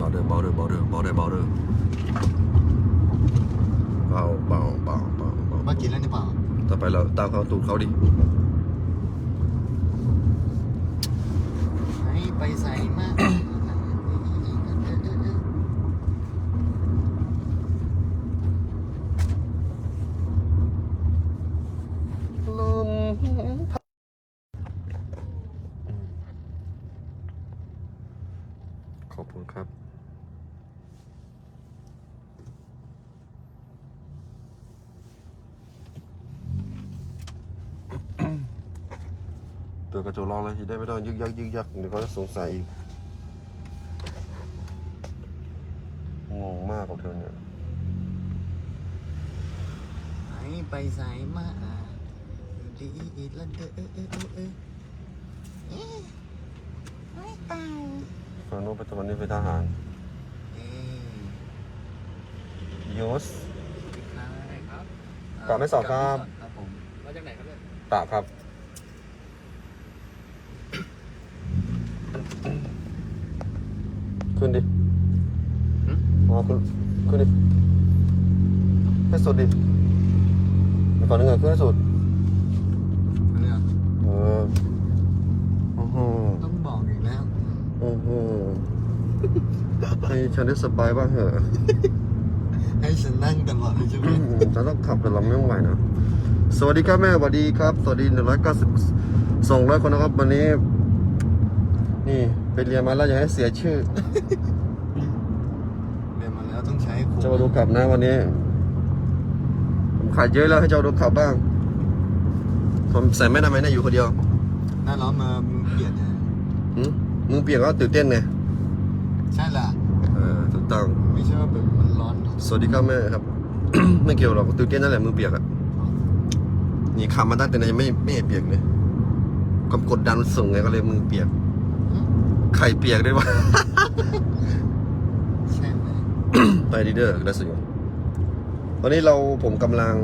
เบาเด้อเบาเด้อเบาเด้อเบาเด้อเบาเด้อเบาเบาเบาเบาเบามากินแล้วนี่เปล่าต่อไปเราตามเขาตูดเขาดิให้ไปใส่มาก ลมขอบคุณครับ เปิดกระจกลองเลยทีได้ไม่ต้องยึกยักยึกยักเดี๋ยวเขาจะสงสัยอีกงงมากกับเธอเนี่ยให้ไปใส่มากดีอีกแล้วเด้อเออเออเออเออเอ๊ะไม่ตายฝั่งโน้นไปตะวันนี้ไปทหารเอ๊ะยศครับกลับไม่สอบครับ ครับผมมาจากไหนครับเนี่ยตะครับ ขึ้นดิอ๋อขึ้นขึ้นดิให้สุดดิอีกฝั่งหนึงอะขึ้นให้สุดอันนี้เหรอเออโอ้โหต้องบอกอีกแล้ว อืมโอ้โหให้ฉันได้สบายบ้างเหอะให้ฉันนั่งตลอดเลยใช่ไหมอืมฉันต้องขับแต่เราไม่ไหวนะ สวัสดีครับแม่สวัสดีครับ สวัสดีหนึ่งร้อยเก้าสิบสองร้อยคนนะครับ วันนี้ นี่ ไปเรียนมาแล้วอย่าให้เสียชื่อ เรียนมาแล้วต้องใช้ครูเจ้าดูขับนะวันนี้ ผมขายเยอะแล้วให้เจ้าดูขับบ้าง ผมใส่ไม่ทำไมนะอยู่คนเดียวหน้าร้อนมามึงเปลี่ยนไงหืมมึงเปลี่ยนก็ตื่นเต้นไงใช่ล่ะ เออถูกต้อง ไม่ใช่ว่าแบบมันร้อนหรอกสวัสดีครับแม่ครับ ไม่เกี่ยวหรอกตื่นเต้นนั่นแหละมือเปียกอะนี่ขับมาตั้งแต่ไหนยังไม่ไม่เห็นเปียกเลยความกดดันมันสูงไงก็เลยมือเปียก ไข่เปียกด้วยวะ ใช่ไหมไปดีเดอร์ได้สุดยอดตอนนี้เราผมกำลัง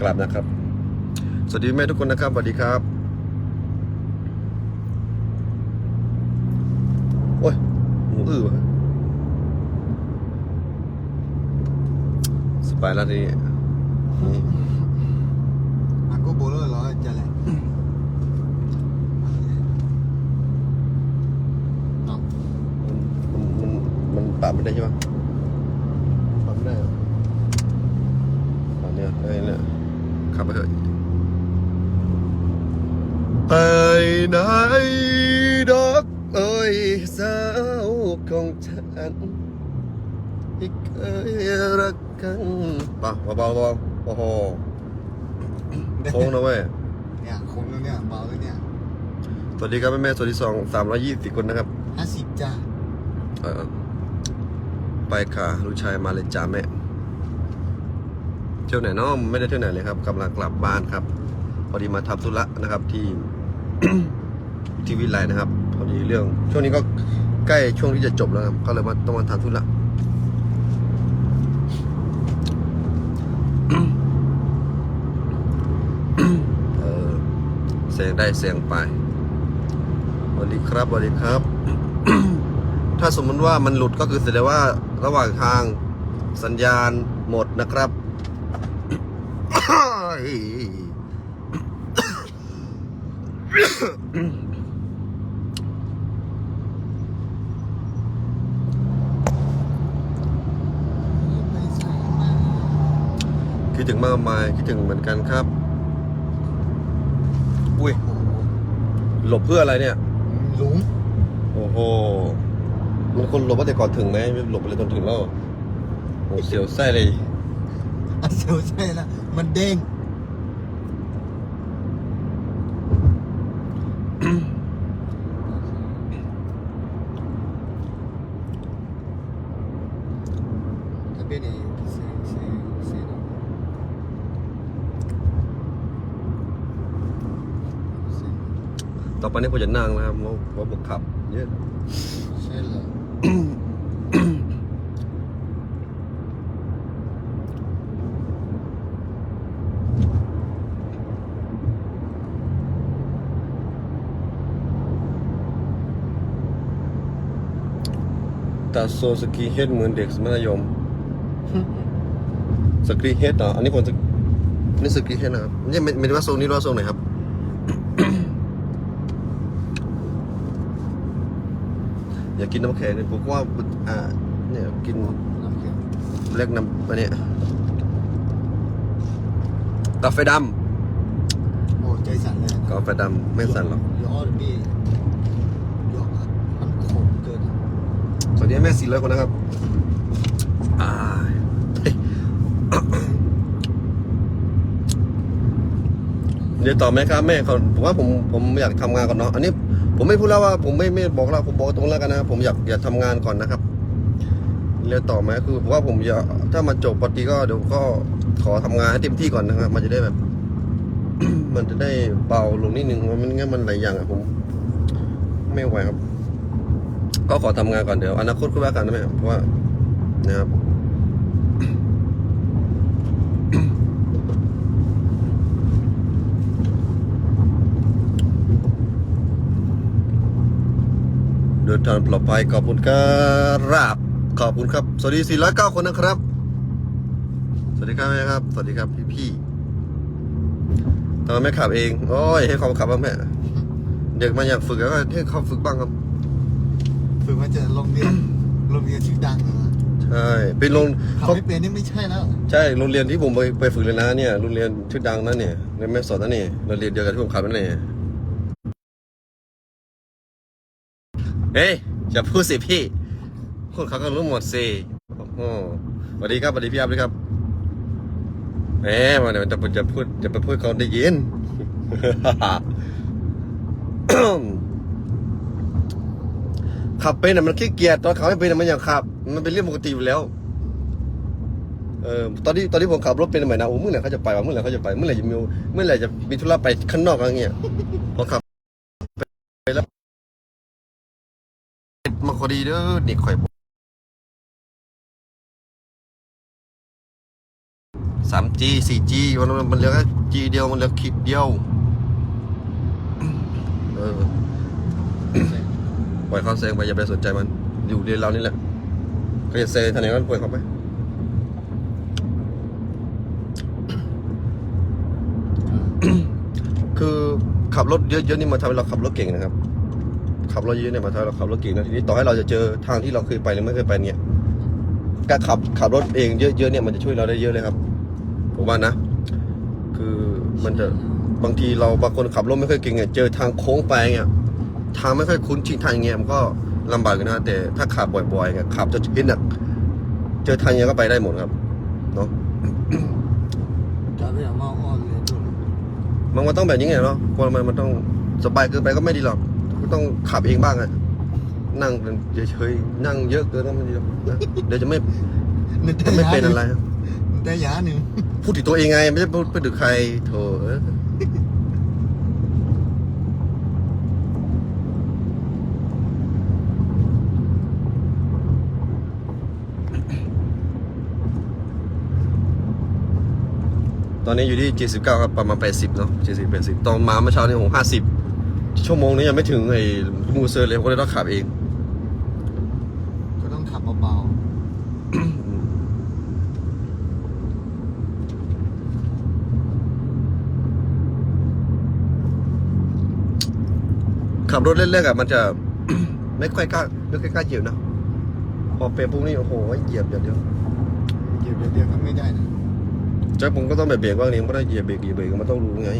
กลับนะครับ สวัสดีแม่ทุกคนนะครับ สวัสดีครับ โอ้ยหมูอื้อวะสบายแล้วทีนี้นี่ อากูโบเลอร์ร้อยจะแหละเนาะ มันมันมันปรับ ไม่ได้ใช่ปะทำได้เหรอตอนเนี้ยเอ้ยเนี่ยขับไปเถอะไปไหนดอกเอ้ยสาวของฉันที่เคยรักกันป่ะเบาๆเบาๆโอ้โหโค้งนะเว้ยเนี่ยคงแล้วเนี่ยเบาเลยเนี่ยสวัสดีครับแม่แม่ๆสวัสดีสองสามร้อยยี่สิบคนนะครับห้าสิบจ้าเออ ไปค่ะลูกชายมาเลยจ้าแม่เที่ยวไหนเนาะไม่ได้เที่ยวไหนเลยครับกำลังกลับบ้านครับ พอดีมาทำธุระนะครับที่ที่วิไลนะครับ พอดีเรื่อง ช่วงนี้ก็ใกล้ช่วงที่จะจบแล้วครับ ก็เลยมาต้องมาทำธุระเออเสียงได้เสียงไปสวัสดีครับสวัสดีครับ ถ้าสมมติว่ามันหลุดก็คือแสดงว่า ระหว่างทางสัญญาณหมดนะครับไปใส่มาคิดถึงมากมาย คิดถึงเหมือนกันครับ อุ้ยโอ้โหหลบเพื่ออะไรเนี่ย หลุม โอ้โห มันคนหลบว่าแต่ก่อนถึงไหมไม่หลบไปเลยจนถึงแล้วโอ้เสียวไส้เลยอะเซลใช่ละมันเด้งทะเบียนเองเซเซเซเนาะเซต่อไปนี้ผมจะนั่งนะครับเพราะเพราะผมขับเยอะ ใช่เหรอ ตัดโซสกีเฮดเหมือนเด็กมัธยม สกีเฮดเหรออันนี้ผมสกนี่สกีเฮดนะครับนี่ไม่ไม่ได้ว่าทรงนี้หรือว่าทรงไหนครับ อยากกินน้ำแข็งเนี่ยผมว่าอ่าเนี่ยกินน้ำแข็งเล็กน้ำอันเนี้ยกาแฟดโอ้ใจสั่นเลยำกาแฟดำไม่สั่นหรอกย้อนพี่ย้อนมันขมเกินสวัสดีแม่สี่ร้อยคนนะครับอ่าเฮ้ยเดี๋ยวต่อไหมครับแม่เขาผมว่าผมผมอยากทำงานก่อนเนาะอันนี้ ผมไม่พูดแล้วว่าผมไม่ไม่บอกแล้วผมบอกตรงแล้วกันนะผมอยากอยากทำงานก่อนนะครับเรียนต่อไหมคือผมว่าผมอยากถ้ามันจบปกติก็เดี๋ยวก็ขอทำงานให้เต็มที่ก่อนนะครับ มันจะได้แบบ มันจะได้เบาลงนิดนึงว่ามันงั้นมันหลายอย่างอะผม ไม่ไหวครับ ก็ขอทำงานก่อนเดี๋ยวอนาคตก็ว่ากันนะแม่เพราะว่านะครับ เดินทางปลอดภัยขอบคุณครับ ขอบคุณครับ สวัสดี409คนนะครับ สวัสดีครับแม่ครับ สวัสดีครับพี่พี่ๆทำไมไม่ขับเอง โอ้ย ให้เขาขับบ้างแม่ เด็กมันอยากฝึกแล้วก็ให้เขาฝึกบ้างครับ ฝึกว่าจะโรงเรียนโรงเรียนชื่อดังเหรอใช่เป็นโรงขับเขาไม่เป็นนี่ไม่ใช่แล้ว ใช่ โรงเรียนที่ผมไปไปฝึกเลยนะเนี่ย โรงเรียนชื่อดังนั่นเนี่ยในแม่สอดนั่นเนี่ยโรงเรียนเดียวกันที่ผมขับนั่นเนี่ย เฮ้ยอย่าพูดสิพี่คนเขาก็รู้หมดสิโอ้โหสวัสดีครับสวัสดีพี่อัพด้วยครับแหมมันจะจะจะพูดจะไปพูดเขาได้ยินขับเป็นน่ะมันขี้เกียจตอนขับไม่เป็นน่ะมันอย่ากขับ มันเป็นเรื่องปกติอยู่แล้ว เออตอนที่ตอนที่ผมขับรถเป็นใหม่นะโอ้เมื่อไหร่เขาจะไปวะเมื่อไหร่เขาจะไปเมื่อไหร่จะมีเมื่อไหร่จะมีธุระไปข้างนอกอะไรเงี้ยพอขับ อดีเด้อเด็กข่อยสามจีสี่จีมันมันเหลือจีเดียวมันเหลือขีดเดียวเออปล่อยเขาแซงไปอย่าไปสนใจมันอยู่เรียนเรานี่แหละก็จะเซทางไหนก็ปล่อยเขาไปคือขับรถเยอะๆนี่มาทำให้เราขับรถเก่งนะครับ ขับรถเยอะเนี่ยมาทำให้เราขับรถเก่งนะทีนี้ต่อให้เราจะเจอทางที่เราเคยไปหรือไม่เคยไปเนี่ยการขับขับรถเองเยอะๆเนี่ยมันจะช่วยเราได้เยอะเลยครับผมว่านะ คือมันจะบางทีเราบางคนขับรถไม่ค่อยเก่งเนี่ยเจอทางโค้งไปเนี่ยทางไม่ค่อยคุ้นชินทางอย่างเงี้ยมันก็ลำบากอยู่นะแต่ถ้าขับบ่อยๆเนี่ยขับจะชินอะเจอทางอย่างเงี้ยก็ไปได้หมดครับเนาะจะไม่อยากมาอ้อนเลยจุดมันมันต้องแบบนี้ไงเนาะคนมันมันต้องสบายเกินไปก็ไม่ดีหรอกก็ ต้องขับเองบ้างอะนั่งเฉยๆนั่งเยอะเกินก็ไม่ดีหรอกนะเดี๋ยวจะไม่นึกจะไม่เป็นอะไรได้ยาหนึ่งพูดถึงตัวเองไง ไม่ใช่พูดพูดถึงใครโถเอ้ยตอนนี้อยู่ที่ 79 ครับ ประมาณ 80 เนาะ70 80ตอนมาเมื่อเช้านี่ผม50 ชั่วโมงนี้ยังไม่ถึงไอ้มูเซอร์เลยผมก็เลยต้องขับเอง ก็ต้องขับเบาขับรถเล่นๆอะมันจะ ไม่ค่อยกล้าไม่ค่อยกล้าเหยียบนะพอเป็นปุ๊บนี่โอ้โหเหยียบอย่างเดียวๆเหยียบเดียวๆก็ไม่ได้นะ จากผมก็ต้องแบบเบรกบ้างนี่ไม่ได้เหยียบเบรกเหยียบเบรกมันต้องรู้ไง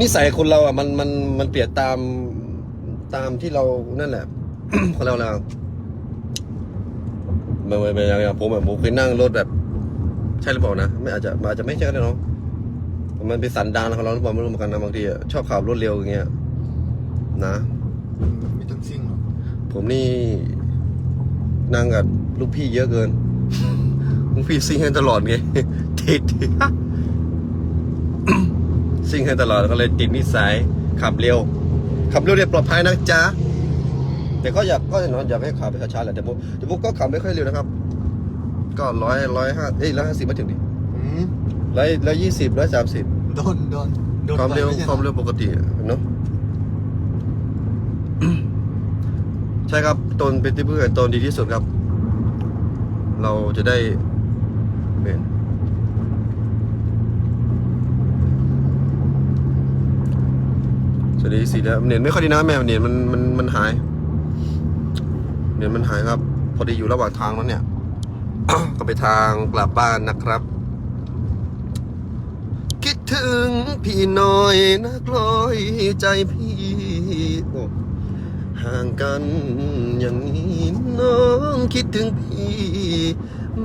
นิสัยคนเราอะมันมันมันเปลี่ยนตามตามที่เรานั่นแหละคนเราเราไม่ไม่ไม่อย่างผมแบบผมเคยนั่งรถแบบ ใช่หรือเปล่านะไม่อาจจะอาจจะไม่ใช่ก็ได้เนาะมันเป็นสันดานของเราหรือเปล่าไม่รู้เหมือนกันนะบางทีอะชอบขับรถเร็วอย่างเงี้ย นะอืมไม่ต้องซิ่งหรอกผมนี่นั่งกับลูกพี่เยอะเกินลูกพี่ซิ่งให้ตลอดไงติด ซิ่งให้ตลอดก็เลยติดนิสัยขับเร็ว ขับเร็วเรียบปลอดภัยนะจ๊ะแต่ก็อยากก็เนาะอยากให้ขับไปช้าๆแหละแต่ผมแต่ผมก็ขับไม่ค่อยเร็วนะครับ ก็ร้อยร้อยห้าเอ้ยร้อยห้าสิบไม่ถึงดิอืมร้อยร้อยยี่สิบร้อยสามสิบโดนโดนโดนความเร็วไปไใช่หความเร็วปกติอะเนาะใช่ครับตนเป็นที่พึ่งแห่งตนดีที่สุดครับ เราจะได้เป็น สวัสดีสีแล้วเน็ตไม่ค่อยดีนะแม่เน็ตมันมันมันหายเน็ตมันหายครับ พอดีอยู่ระหว่างทางแล้วเนี่ย ก็ไปทางกลับบ้านนะครับ คิดถึงพี่น่อยนักลอยใจพี่โอ้ห่างกันอย่างนี้น้องคิดถึงพี่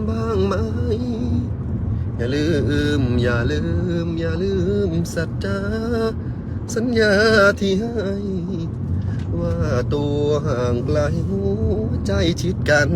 บ้างไหมอย่าลืม อย่าลืม อย่าลืมสัจจา สัญญาที่ให้ ว่าตัวห่างไกลหัวใจชิดกัน